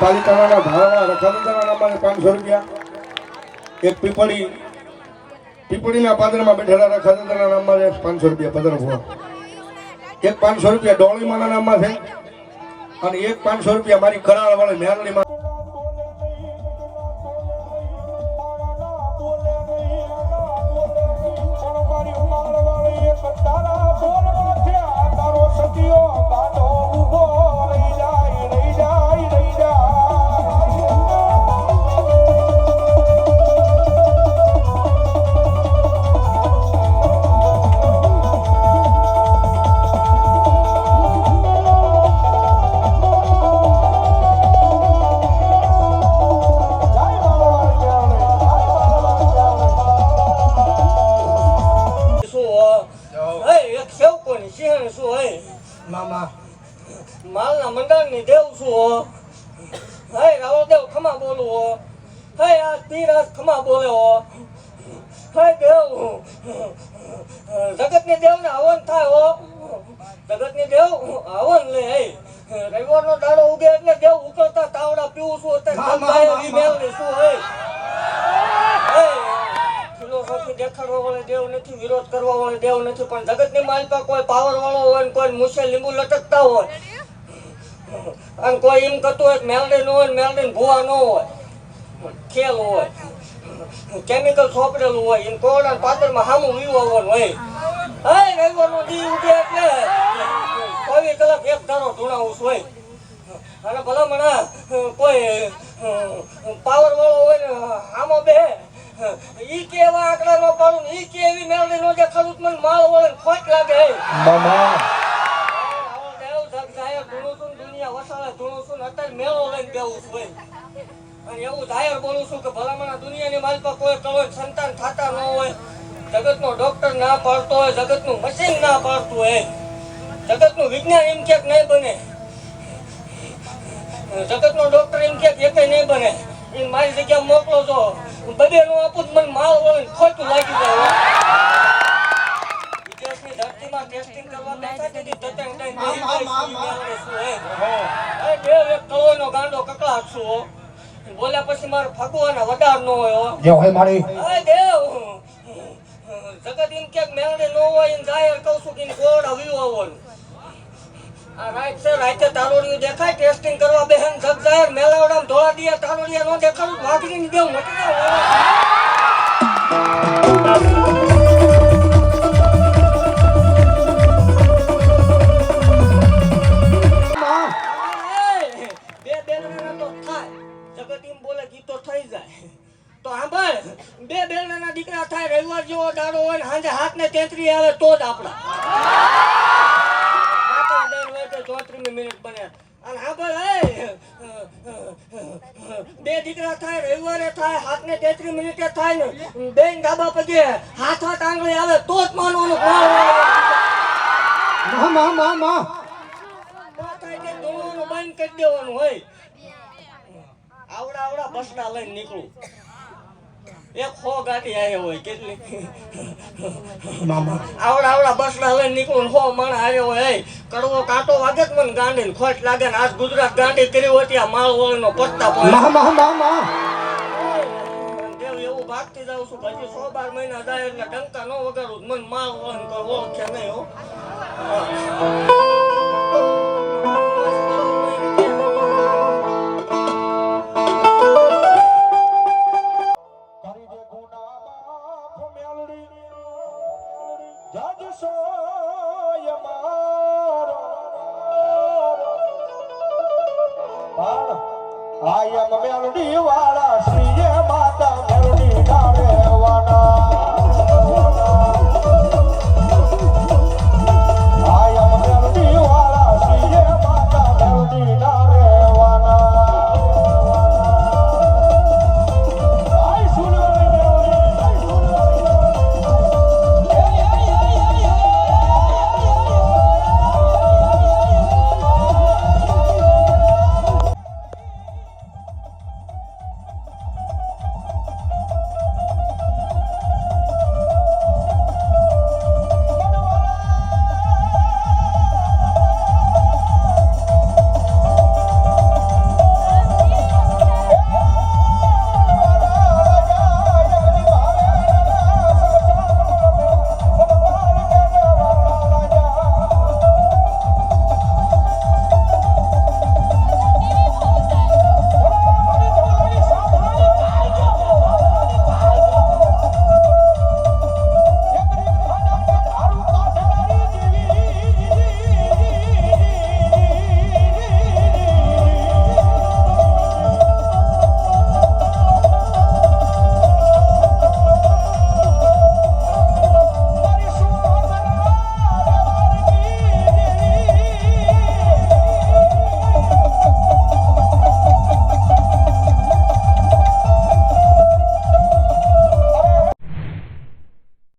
પાલિતાણાના ધારાના રખાદાના નામાને પાંચસો રૂપિયા. એક પીપળી, પીપળીના પાદરમાં બેઠેલા રખાદાના નામાને પાંચસો રૂપિયા પદર ભુવા એક પાંચસો રૂપિયા ડોળીમાના નામમાં છે. અને એક પાંચસો રૂપિયા મારી કરાળ વાળી મેરણીમાં હે, આ તીરાજ ખમા બોલે હો. હે, દેવ દેવને હવન થાય હો. જગતની દેવ હવન લે. હે રવિવારનો દાડો ઉગે એટલે દેવ ઉકળતા તાવડા પીવું છું અત્યારે એવી મેલની શું હે ફિલોસોફી દેખાડવા વાળો દેવ નથી વિરોધ કરવા વાળો દેવ નથી પણ જગતની માલિકા કોઈ પાવર વાળો હોય ને કોઈ મુસે લીંબુ લટકતા હોય. અને કોઈ એમ કરતું હોય મેલડી ન હોય ને મેલડી ભૂવા ન હોય. ખેલ હોય કેમિકલ સોંપડેલું હોય એમ કોરડા પાત્રમાં હામું વીવવાનું હોય હે રવિવારનો દી ઉગે એટલે ચોવીસ કલાક એક ધારો ધૂણાવું હોય અને ભલામણા કોઈ પાવર વાળો હોય ને આમાં બે ઈ કેવા આંકડા નો પાડું ઈ કેવી મેળવી નો જે ખરું મને માલ વળે ખોટ લાગે મામા ધૂણું છું દુનિયા વસાળે ધૂણું છું અત્યારે મેળો લઈને બેવું છું અને એવું જાહેર બોલું છું કે ભલામણા દુનિયાની માલ પર કોઈ કરોડ સંતાન થતા ન હોય જગતનો ડોક્ટર ના પાડતો હોય જગતનું મશીન ના પાડતું હોય જગતનું વિજ્ઞાન એમ ક્યાંક નહીં બને. જગતનો ડોક્ટર એમ ક્યાંક એકે નહીં બને. એ મારી જગ્યા મોકલો છો. બધે નું આપું જ મને માલ વળે ખોટું લાગી જાય. વિદેશની ધરતીમાં ટેસ્ટિંગ કરવા બેઠા છે તતંગ એ દેવ એક કળોનો ગાંડો કકળાટ છું. બોલ્યા પછી મારો ફગવાના વધાર નો હોય. જે હોય મારી. અરે દેવ. જગત એમ કે મેળે નો હોય એમ જાહેર કહું છું કે એને કોરડા વીવો આવવાનું આ રાઈટ છે રાઈતે તારોડિયું દેખાય ટેસ્ટિંગ કરવા બેહન જગ જાહેર મેલાવડામાં ધોળા દિયા તારોડિયા નો દેખાડું વાઘરીની દેવ મટી જાવ તો સાંભળ બે બેલડાના દીકરા થાય રવિવાર જેવો દાડો હોય ને સાંજે હાથ ને તેત્રી આવે તો જ આપણા. ચોત્રીસમી મિનિટ બને. અને સાંભળ એ, બે દીકરા થાય રવિવારે થાય હાથ ને તેત્રી મિનિટે થાય ને બે ડાબા પગે હાથ હાથ આંગળી આવે તો જ માનવાનું મા મા બંધ કરી દેવાનું હોય. આવડા આવડા બસડા લઈને નીકળું. એક ખો ગાડી આવ્યો હોય કેટલી? આવડા આવડા બસડા લઈને નીકળું હો માણસ આવ્યો હોય એ કડવો કાંટો વાગે જ મને ગાંડી ખોટ લાગે ને આજ ગુજરાત ગાંડી કરી હોય ત્યાં માળ વળનો પત્તા પડે. મા મા મા મા દેવ એવું ભાગતી જાઉં છું પછી સો બાર મહિના જાય એટલે ડંકા ન વગાડું મને માળ વહન કોઈ ઓળખે નહીં હો. આયમ મેલડી વાળા શ્રીએ માતા મેલડી ડાળે વાળા